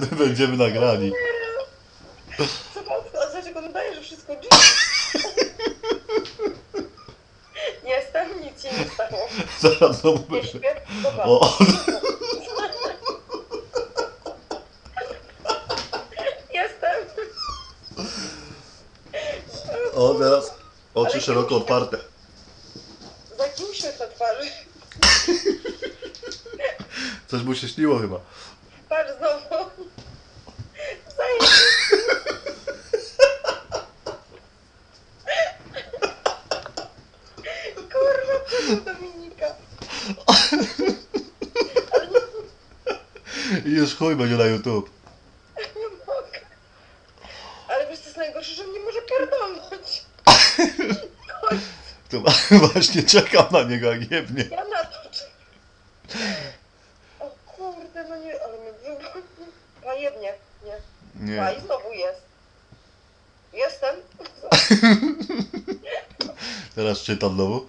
My będziemy nagrani. Zobacz, dlaczego on daje, że wszystko dziś? Jestem, nic się nie stało. Zaraz znowu Nie śpię. O, Jestem. o, teraz oczy szeroko nie otwarte. Taki uśmiech na twarzy. Coś mu się śniło chyba. Patrz znowu. Dominika? Nie, już chuj będzie na YouTube. nie mogę. Ale wiesz co jest najgorsze, że mnie może pierdolnąć. To właśnie czekam na niego, jak jebnie. Ja na to czekam. O kurde, no nie, ale mnie brzuch. A jebnie, nie. A Nie. i znowu jest. Jestem. Teraz czytam znowu.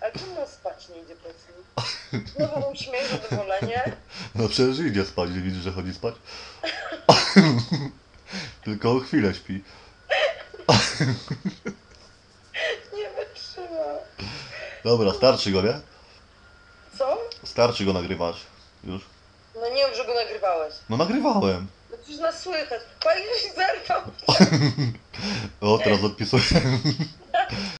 Ale czemu on spać nie idzie mi? Znowu uśmiech, zadowolenie. No przecież idzie spać, nie widzisz, że chodzi spać? Tylko o chwilę śpi. Nie wytrzyma. Dobra, starczy go, nie? Co? Starczy go nagrywać. Już. No nie wiem, że go nagrywałeś. No nagrywałem. No przecież nas słychać. Panie się zerwał. O, teraz odpisuję.